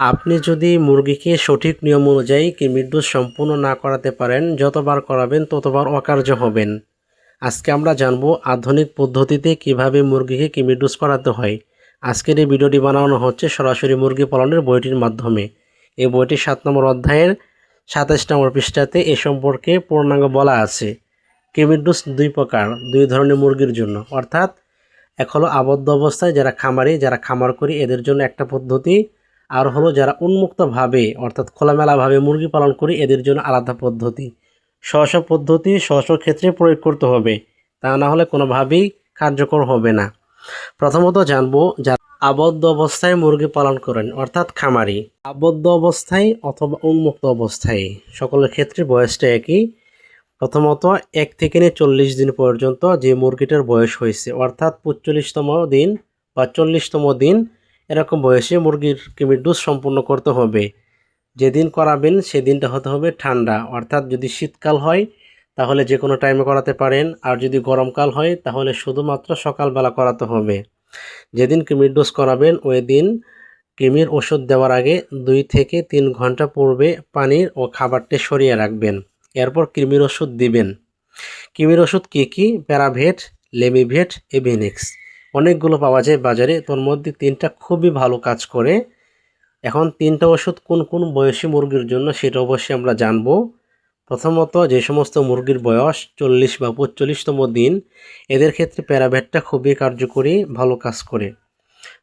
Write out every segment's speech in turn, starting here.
আপনি যদি মুরগিকে সঠিক নিয়ম অনুযায়ী কৃমির সম্পূর্ণ না করাতে পারেন, যতবার করাবেন ততবার অকার্য হবেন। আজকে আমরা জানব আধুনিক পদ্ধতিতে কীভাবে মুরগিকে কৃমির করাতে হয়। আজকের এই ভিডিওটি বানানো হচ্ছে সরাসরি মুরগি পালনের বইটির মাধ্যমে। এই বইটির সাত নম্বর অধ্যায়ের সাতাশ নম্বর পৃষ্ঠাতে এ সম্পর্কে পূর্ণাঙ্গ বলা আছে। কৃমির দুই প্রকার, দুই ধরনের মুরগির জন্য। অর্থাৎ, এক হলো আবদ্ধ অবস্থায় যারা খামারি, যারা খামার করি, এদের জন্য একটা পদ্ধতি। আর হলো যারা উন্মুক্তভাবে, অর্থাৎ খোলামেলাভাবে মুরগি পালন করি, এদের জন্য আলাদা পদ্ধতি। স্ব পদ্ধতি স্ব ক্ষেত্রে প্রয়োগ করতে হবে। তা না হলে কোনোভাবেই কার্যকর হবে না। প্রথমত জানব যারা আবদ্ধ অবস্থায় মুরগি পালন করেন, অর্থাৎ খামারি। আবদ্ধ অবস্থায় অথবা উন্মুক্ত অবস্থায়, সকলের ক্ষেত্রে বয়সটা একই। প্রথমত এক থেকে নিয়ে চল্লিশ দিন পর্যন্ত যে মুরগিটার বয়স হয়েছে, অর্থাৎ পঁচল্লিশতম দিন বা চল্লিশতম দিন এরকম বয়সে মুরগির কৃমির ডোজ সম্পূর্ণ করতে হবে। যেদিন করাবেন সেদিনটা হতে হবে ঠান্ডা। অর্থাৎ যদি শীতকাল হয়, তাহলে যে কোনো টাইমে করাতে পারেন। আর যদি গরমকাল হয়, তাহলে শুধুমাত্র সকালবেলা করাতে হবে। যেদিন কৃমির ডোজ করাবেন, ওই দিন কৃমির ওষুধ দেওয়ার আগে দুই থেকে তিন ঘণ্টা পূর্বে পানির ও খাবারটি সরিয়ে রাখবেন। এরপর কৃমির ওষুধ দিবেন। কৃমির ওষুধ কী কী? প্যারাভেট, লেমিভেট, এভিনিক্স। অনেকগুলো পাওয়া যায় বাজারে। তোর মধ্যে তিনটা খুবই ভালো কাজ করে। এখন তিনটা ওষুধ কোন কোন বয়সী মুরগির জন্য সেটা অবশ্যই আমরা জানব। প্রথমত যে সমস্ত মুরগির বয়স চল্লিশ বা পঁচল্লিশতম দিন, এদের ক্ষেত্রে প্যারাভেটটা খুবই কার্যকরী, ভালো কাজ করে।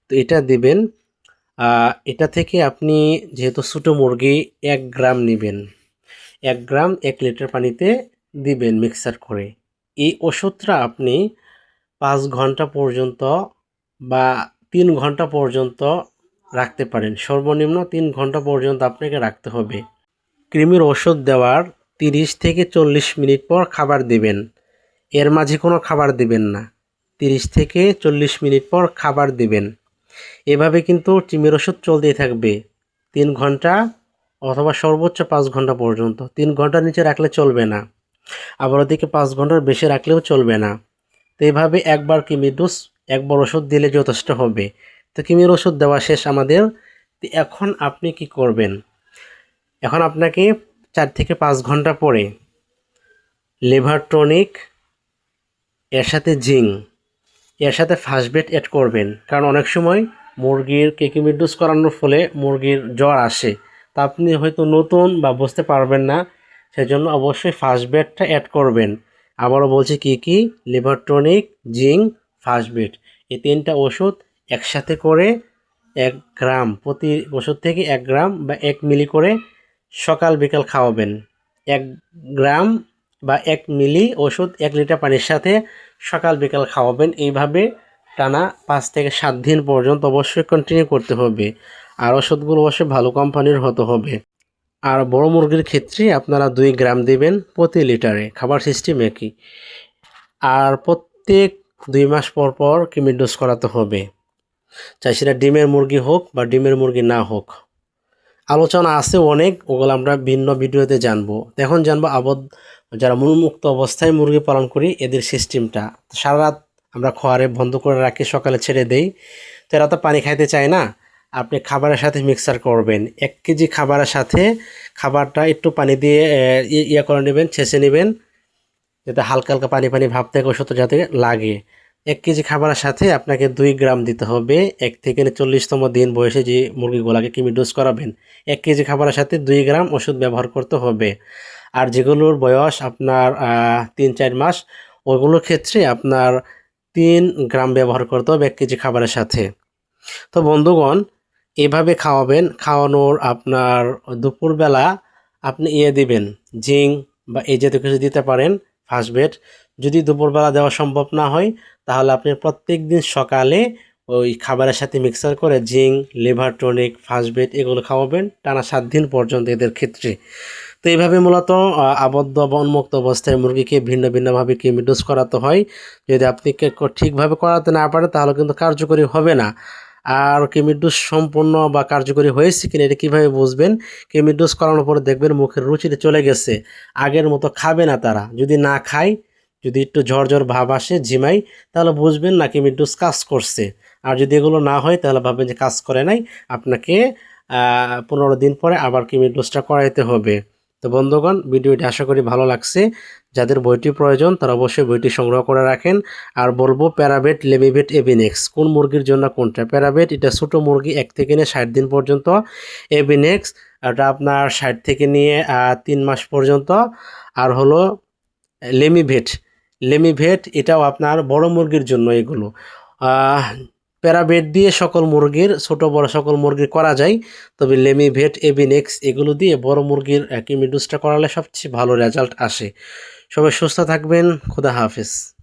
তো এটা দিবেন। এটা থেকে আপনি যেহেতু ছোটো মুরগি, এক গ্রাম নেবেন। এক গ্রাম এক লিটার পানিতে দিবেন মিক্সার করে। এই ওষুধটা আপনি পাঁচ ঘণ্টা পর্যন্ত বা তিন ঘণ্টা পর্যন্ত রাখতে পারেন। সর্বনিম্ন তিন ঘণ্টা পর্যন্ত আপনাকে রাখতে হবে। কৃমির ওষুধ দেওয়ার তিরিশ থেকে চল্লিশ মিনিট পর খাবার দেবেন। এর মাঝে কোনো খাবার দেবেন না। তিরিশ থেকে চল্লিশ মিনিট পর খাবার দেবেন। এভাবে কিন্তু কৃমির ওষুধ চলতেই থাকবে। তিন ঘণ্টা অথবা সর্বোচ্চ পাঁচ ঘণ্টা পর্যন্ত। তিন ঘণ্টার নিচে রাখলে চলবে না। আবার ওদিকে পাঁচ ঘণ্টার বেশি রাখলেও চলবে না। তো এইভাবে একবার কিমির ডোজ, একবার ওষুধ দিলে যথেষ্ট হবে। তো কিমির ওষুধ দেওয়া শেষ আমাদের। এখন আপনি কি করবেন? এখন আপনাকে চার থেকে পাঁচ ঘণ্টা পরে লিভার টনিক, এর সাথে জিং এর সাথে ফার্স্টবেড অ্যাড করবেন। কারণ অনেক সময় মুরগির কেকিমির ডোজ করানোর ফলে মুরগির জ্বর আসে। তা আপনি হয়তো নতুন বা বুঝতে পারবেন না। সেজন্য অবশ্যই ফার্স্ট বেডটা অ্যাড করবেন। আবারও বলছি কি কি? Liver tonic zinc first bed এই তিনটা ওষুধ একসাথে করে এক গ্রাম, প্রতি ওষুধ থেকে এক গ্রাম বা এক মিলি করে সকাল বিকাল খাওয়াবেন। এক গ্রাম বা এক মিলি ওষুধ এক লিটার পানির সাথে সকাল বিকাল খাওয়াবেন। এইভাবে টানা পাঁচ থেকে সাত দিন পর্যন্ত অবশ্যই কন্টিনিউ করতে হবে। আর ওষুধগুলো অবশ্যই ভালো কোম্পানির হতে হবে। আর বড় মুরগির ক্ষেত্রে আপনারা দুই গ্রাম দেবেন প্রতি লিটারে, খাবার সিস্টেম একই। আর প্রত্যেক দুই মাস পর পর কিমির ডোজ করাতে হবে। চাই সেটা ডিমের মুরগি হোক বা ডিমের মুরগি না হোক। আলোচনা আছে অনেক, ওগুলো আমরা ভিন্ন ভিডিওতে জানব। এখন জানব আবদ্ধ যারা মুক্ত অবস্থায় মুরগি পালন করি, এদের সিস্টেমটা। সারা রাত আমরা খোয়ারে বন্ধ করে রাখি, সকালে ছেড়ে দেই। তো এরা তো পানি খাইতে চায় না। আপনি খাবারের সাথে মিক্সার করবেন। এক কেজি খাবারের সাথে খাবারটা একটু পানি দিয়ে ইয়ে করে নেবেন, ছেঁচে নেবেন, যাতে হালকা হালকা পানি পানি ভাব থেকে ওষুধ যাতে লাগে। এক কেজি খাবারের সাথে আপনাকে দুই গ্রাম দিতে হবে। এক থেকে চল্লিশতম দিন বয়সে যে মুরগিগুলোকে কিমি ডোজ করাবেন, এক কেজি খাবারের সাথে দুই গ্রাম ওষুধ ব্যবহার করতে হবে। আর যেগুলোর বয়স আপনার তিন চার মাস ওইগুলোর ক্ষেত্রে আপনার তিন গ্রাম ব্যবহার করতে হবে এক কেজি খাবারের সাথে। তো বন্ধুগণ এভাবে খাওয়াবেন, খাওয়ানোর আপনার দুপুরবেলা আপনি ইয়ে দিবেন জিং বা এই জাতীয় কিছু দিতে পারেন ফার্স্ট বেড। যদি দুপুরবেলা দেওয়া সম্ভব না হয়, তাহলে আপনি প্রত্যেক দিন সকালে ওই খাবারের সাথে মিক্সার করে জিং লিভার টনিক ফার্স্ট বেড এগুলো খাওয়াবেন টানা সাত দিন পর্যন্ত এদের ক্ষেত্রে। তো এইভাবে মূলত আবদ্ধ বা উন্মুক্ত অবস্থায় মুরগিকে ভিন্ন ভিন্নভাবে কিমিডোজ করাতে হয়। যদি আপনি ঠিকভাবে করাতে না পারেন, তাহলে কিন্তু কার্যকরী হবে না। আর কেমির সম্পূর্ণ বা কার্যকরী হয়েছে কিনা এটা কীভাবে বুঝবেন? কেমির করানোর পরে দেখবেন মুখের রুচিতে চলে গেছে। আগের মতো খাবে না তারা। যদি না খায়, যদি একটু ঝড় ভাব আসে, ঝিমাই, তাহলে বুঝবেন না কেমির কাজ করছে। আর যদি এগুলো না হয়, তাহলে ভাববেন যে কাজ করে নাই। আপনাকে পনেরো দিন পরে আবার কিমি ডোজটা করাইতে হবে। তো বন্ধুগণ, ভিডিওটি আশা করি ভালো লাগছে। যাদের বইটি প্রয়োজন, তারা অবশ্যই বইটি সংগ্রহ করে রাখেন। আর বলব প্যারাবেট লেমিভেট এবিনেক্স কোন মুরগির জন্য কোনটা? প্যারাবেট এটা ছোটো মুরগি, এক থেকে নিয়ে ষাট দিন পর্যন্ত। এবিনেক্স এটা আপনার ষাট থেকে নিয়ে তিন মাস পর্যন্ত। আর হলো লেমিভেট লেমিভেট এটাও আপনার বড় মুরগির জন্য এগুলো। প্যারাবেট দিয়ে সকল মুরগির, ছোট বড় সকল মুরগির করা যায়। তবে লেমিভেট, এবিনেক্স এগুলো দিয়ে বড় মুরগির কিমিডুসটা করালে সবচেয়ে ভালো রেজাল্ট আসে। সবাই সুস্থ থাকবেন, খুদা হাফেজ।